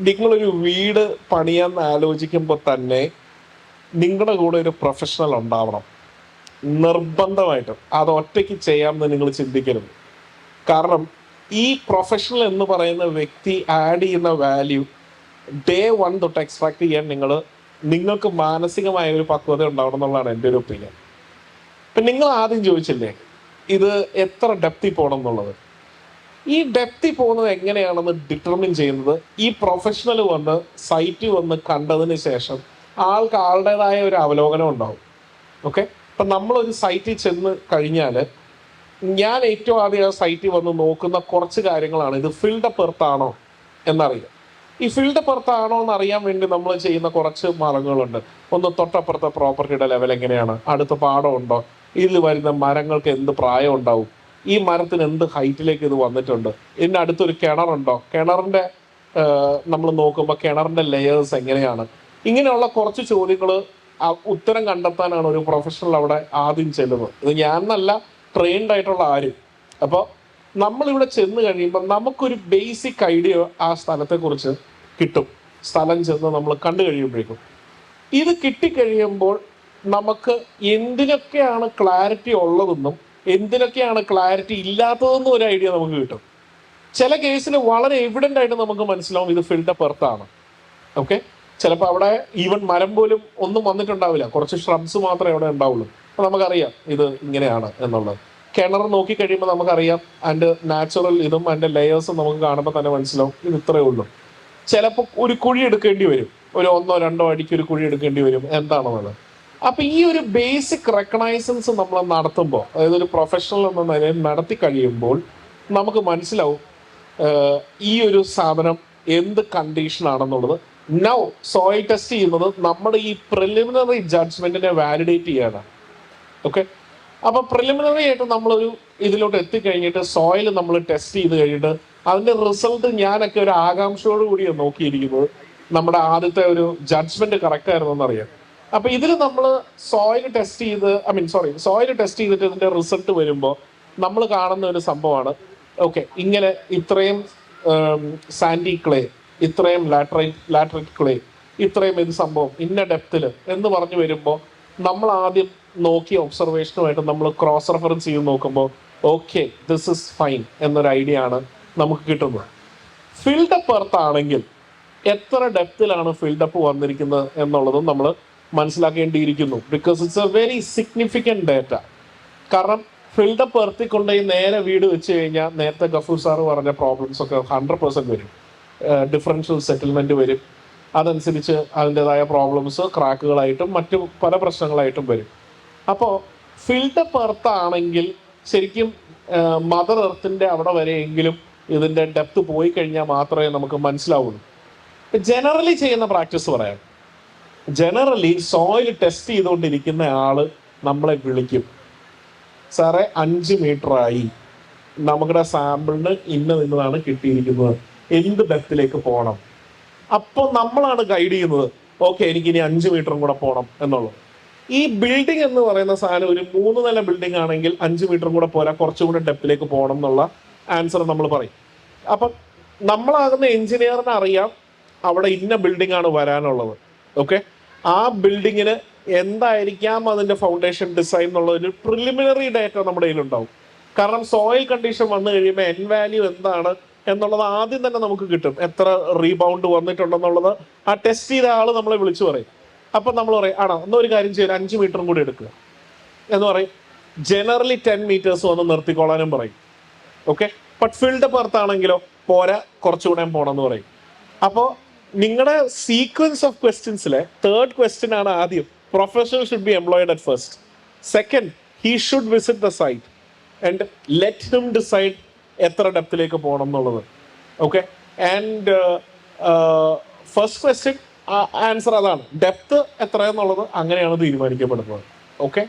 നിങ്ങളൊരു വീട് പണിയാൻ ആലോചിക്കുമ്പോൾ തന്നെ നിങ്ങളുടെ കൂടെ ഒരു പ്രൊഫഷണൽ ഉണ്ടാവണം. നിർബന്ധമായിട്ടും. അത് ഒറ്റയ്ക്ക് ചെയ്യാമെന്ന് നിങ്ങൾ ചിന്തിക്കരുത്. കാരണം ഈ പ്രൊഫഷണൽ എന്ന് പറയുന്ന വ്യക്തി ആഡ് ചെയ്യുന്ന വാല്യൂ ഡേ വൺ തൊട്ട് എക്സ്ട്രാക്ട് ചെയ്യാൻ നിങ്ങൾ നിങ്ങൾക്ക് മാനസികമായ ഒരു പക്വത ഉണ്ടാവണം എന്നുള്ളതാണ് എന്റെ ഒരു ഒപ്പീനിയൻ ഇപ്പം നിങ്ങൾ ആദ്യം ചോദിച്ചില്ലേ ഇത് എത്ര ഡെപ്തി പോകണം എന്നുള്ളത്? ഈ ഡെപ്തി പോകുന്നത് എങ്ങനെയാണെന്ന് ഡിറ്റർമിൻ ചെയ്യുന്നത് ഈ പ്രൊഫഷണൽ വന്ന് സൈറ്റ് വന്ന് കണ്ടതിന് ശേഷം ആൾക്ക് ആളുടേതായ ഒരു അവലോകനം ഉണ്ടാവും. ഓക്കെ നമ്മൾ നമ്മളൊരു സൈറ്റിൽ ചെന്ന് കഴിഞ്ഞാൽ ഞാൻ ഏറ്റവും ആദ്യം ആ സൈറ്റിൽ വന്ന് നോക്കുന്ന കുറച്ച് കാര്യങ്ങളാണ്. ഇത് ഫിൽഡ് പെർത്താണോ എന്നറിയാം. ഈ ഫിൽഡ് പെർത്താണോ എന്ന് അറിയാൻ വേണ്ടി നമ്മൾ ചെയ്യുന്ന കുറച്ച് മാർഗങ്ങളുണ്ട്. ഒന്ന് തൊട്ടപ്പുറത്തെ പ്രോപ്പർട്ടിയുടെ ലെവൽ എങ്ങനെയാണ്? അടുത്ത പാടം ഉണ്ടോ? ഇതിൽ വരുന്ന മരങ്ങൾക്ക് എന്ത് പ്രായം ഉണ്ടാവും? ഈ മരത്തിന് എന്ത് ഹൈറ്റിലേക്ക് ഇത് വന്നിട്ടുണ്ട്? ഇതിന്റെ അടുത്തൊരു കിണറുണ്ടോ? കിണറിന്റെ നമ്മൾ നോക്കുമ്പോൾ കിണറിന്റെ ലെയേഴ്സ് എങ്ങനെയാണ്? ഇങ്ങനെയുള്ള കുറച്ച് ചോദ്യങ്ങൾ ഉത്തരം കണ്ടെത്താനാണ് ഒരു പ്രൊഫഷണൽ അവിടെ ആദ്യം ചെല്ലുന്നത്. ഇത് ഞാൻ നല്ല ട്രെയിൻഡ് ആയിട്ടുള്ള ആരും? അപ്പോൾ നമ്മളിവിടെ ചെന്ന് കഴിയുമ്പോൾ നമുക്കൊരു ബേസിക് ഐഡിയ ആ സ്ഥലത്തെക്കുറിച്ച് കിട്ടും. സ്ഥലം ചെന്ന് നമ്മൾ കണ്ടു കഴിയുമ്പോഴേക്കും. ഇത് കിട്ടിക്കഴിയുമ്പോൾ നമുക്ക് എന്തിനൊക്കെയാണ് ക്ലാരിറ്റി ഉള്ളതെന്നും എന്തിനൊക്കെയാണ് ക്ലാരിറ്റി ഇല്ലാത്തതെന്നും ഒരു ഐഡിയ നമുക്ക് കിട്ടും. ചില കേസിൽ വളരെ എവിഡന്റ് ആയിട്ട് നമുക്ക് മനസ്സിലാവും ഇത് ഫിൽഡ് പെർത്താണ് ഓക്കെ ചിലപ്പോൾ അവിടെ ഈവൻ മരം പോലും ഒന്നും വന്നിട്ടുണ്ടാവില്ല. കുറച്ച് ഷ്രബ്സ് മാത്രമേ അവിടെ ഉണ്ടാവുള്ളൂ. അപ്പം നമുക്കറിയാം ഇത് ഇങ്ങനെയാണ് എന്നുള്ളത്. കിണർ നോക്കി കഴിയുമ്പോൾ നമുക്കറിയാം അതിന്റെ നാച്ചുറൽ ഇതും അതിന്റെ ലെയേഴ്സും നമുക്ക് കാണുമ്പോൾ തന്നെ മനസ്സിലാവും ഇത് ഇത്രയേ ഉള്ളൂ. ചിലപ്പോൾ ഒരു കുഴി എടുക്കേണ്ടി വരും. ഒരു ഒന്നോ രണ്ടോ അടിക്ക് ഒരു കുഴി എടുക്കേണ്ടി വരും. എന്താണെന്നുള്ളത്. അപ്പൊ ഈ ഒരു ബേസിക് റെക്കഗ്നൈസൻസ് നമ്മൾ നടത്തുമ്പോൾ അതായത് ഒരു പ്രൊഫഷണൽ എന്ന നിലയിൽ നടത്തി കഴിയുമ്പോൾ നമുക്ക് മനസ്സിലാവും ഈ ഒരു സാധനം എന്ത് കണ്ടീഷൻ ആണെന്നുള്ളത്. നൗ സോയിൽ ടെസ്റ്റ് ചെയ്യുന്നത് നമ്മുടെ ഈ പ്രിലിമിനറി ജഡ്ജ്മെന്റിനെ വാലിഡേറ്റ് ചെയ്യാനാണ് ഓക്കെ അപ്പൊ പ്രിലിമിനറി ആയിട്ട് നമ്മളൊരു ഇതിലോട്ട് എത്തിക്കഴിഞ്ഞിട്ട് സോയിൽ നമ്മൾ ടെസ്റ്റ് ചെയ്ത് കഴിഞ്ഞിട്ട് അതിന്റെ റിസൾട്ട് ഞാനൊക്കെ ഒരു ആകാംക്ഷയോട് കൂടിയാണ് നോക്കിയിരിക്കുന്നത്. നമ്മുടെ ആദ്യത്തെ ഒരു ജഡ്ജ്മെന്റ് കറക്റ്റ് ആയിരുന്നു എന്നറിയാം. അപ്പൊ ഇതിൽ നമ്മൾ സോയിൽ ടെസ്റ്റ് ചെയ്ത് I mean sorry soil test ചെയ്തിട്ട് ഇതിന്റെ റിസൾട്ട് വരുമ്പോൾ നമ്മൾ കാണുന്ന ഒരു സംഭവമാണ്. ഓക്കെ ഇങ്ങനെ ഇത്രയും സാൻഡി ക്ലേ ഇത്രയും ലാട്രൈറ്റ് ലാട്രൈറ്റ് ക്ലേ ഇത്രയും ഇത് സംഭവം ഇന്ന ഡെപ്തിൽ എന്ന് പറഞ്ഞു വരുമ്പോൾ നമ്മൾ ആദ്യം നോക്കിയ ഒബ്സർവേഷനുമായിട്ട് നമ്മൾ ക്രോസ് റെഫറൻസ് ചെയ്ത് നോക്കുമ്പോൾ ഓക്കെ ദിസ് ഇസ് ഫൈൻ എന്നൊരു ഐഡിയ ആണ് നമുക്ക് കിട്ടുന്നത്. ഫിൽഡപ്പ് എർത്ത് ആണെങ്കിൽ എത്ര ഡെപ്തിലാണ് ഫിൽഡപ്പ് വന്നിരിക്കുന്നത് എന്നുള്ളതും നമ്മൾ മനസ്സിലാക്കേണ്ടിയിരിക്കുന്നു. Because it's a very significant data കാരണം ഫിൽഡപ്പ് എർത്തി കൊണ്ടുപോയി നേരെ വീട് വെച്ച് കഴിഞ്ഞാൽ നേരത്തെ ഗഫൂർ സാർ പറഞ്ഞ പ്രോബ്ലംസ് ഒക്കെ ഹൺഡ്രഡ് പെർസെന്റ് വരും. ഡിഫറൻഷ്യൽ സെറ്റിൽമെന്റ് വരും. അതനുസരിച്ച് അതിന്റെതായ പ്രോബ്ലംസ് ക്രാക്കുകളായിട്ടും മറ്റു പല പ്രശ്നങ്ങളായിട്ടും വരും. അപ്പോൾ ഫിൽഡപ്പ് എർത്ത് ആണെങ്കിൽ ശരിക്കും മദർ എർത്തിന്റെ അവിടെ വരെയെങ്കിലും ഇതിന്റെ ഡെപ്ത് പോയി കഴിഞ്ഞാൽ മാത്രമേ നമുക്ക് മനസ്സിലാവുള്ളൂ. ജനറലി ചെയ്യുന്ന പ്രാക്ടീസ് പറയാം. ജനറലി സോയിൽ ടെസ്റ്റ് ചെയ്തുകൊണ്ടിരിക്കുന്ന ആൾ നമ്മളെ വിളിക്കും. സാറേ അഞ്ച് ആയി. നമ്മുടെ സാമ്പിളിന് ഇന്ന നിന്നതാണ് കിട്ടിയിരിക്കുന്നത്. എന്ത് ഡെപ്തിലേക്ക് പോകണം? അപ്പോൾ നമ്മളാണ് ഗൈഡ് ചെയ്യുന്നത്. ഓക്കെ എനിക്ക് ഇനി അഞ്ച് മീറ്ററും കൂടെ പോകണം എന്നുള്ളത്. ഈ ബിൽഡിംഗ് എന്ന് പറയുന്ന സാധനം ഒരു മൂന്ന് നില ബിൽഡിംഗ് ആണെങ്കിൽ അഞ്ച് മീറ്ററും കൂടെ പോരാ. കുറച്ചും കൂടെ ഡെപ്തിലേക്ക് പോകണം എന്നുള്ള ആൻസർ നമ്മൾ പറയും. അപ്പം നമ്മളാകുന്ന എഞ്ചിനീയറിന് അറിയാം അവിടെ ഇന്ന ബിൽഡിംഗ് ആണ് വരാനുള്ളത്. ഓക്കെ ആ ബിൽഡിങ്ങിന് എന്തായിരിക്കാം അതിന്റെ ഫൗണ്ടേഷൻ ഡിസൈൻ എന്നുള്ള ഒരു പ്രിലിമിനറി ഡേറ്റ നമ്മുടെ കയ്യിലുണ്ടാവും. കാരണം സോയിൽ കണ്ടീഷൻ വന്നു കഴിയുമ്പോൾ എൻ വാല്യൂ എന്താണ് എന്നുള്ളത് ആദ്യം തന്നെ നമുക്ക് കിട്ടും. എത്ര റീബൗണ്ട് വന്നിട്ടുണ്ടെന്നുള്ളത്. ആ ടെസ്റ്റ് ചെയ്ത ആൾ നമ്മളെ വിളിച്ചു പറയും. അപ്പം നമ്മൾ പറയും ആണോ എന്നാ ഒരു കാര്യം ചെയ്യാൻ അഞ്ച് മീറ്ററും കൂടി എടുക്കുക. എന്ന് പറയും. ജനറലി ടെൻ മീറ്റേഴ്സ് വന്ന് നിർത്തിക്കോളാനും പറയും. ഓക്കെ ബട്ട് ഫീൽഡ് പുറത്താണെങ്കിലോ പോരാ കുറച്ചുകൂടെ പോകണമെന്ന് പറയും. അപ്പോൾ നിങ്ങളുടെ സീക്വൻസ് ഓഫ് ക്വസ്റ്റ്യൻസിലെ തേർഡ് ക്വസ്റ്റ്യൻ ആണ് ആദ്യം. Professional should be employed at first second he should visit the site and let him decide എത്ര ഡെപ്തിലേക്ക് പോകണം എന്നുള്ളത്. Okay and first question answer അതാണ്. ഡെപ്ത് എത്ര എന്നുള്ളത് അങ്ങനെയാണ് തീരുമാനിക്കപ്പെടുന്നത്. ഓക്കെ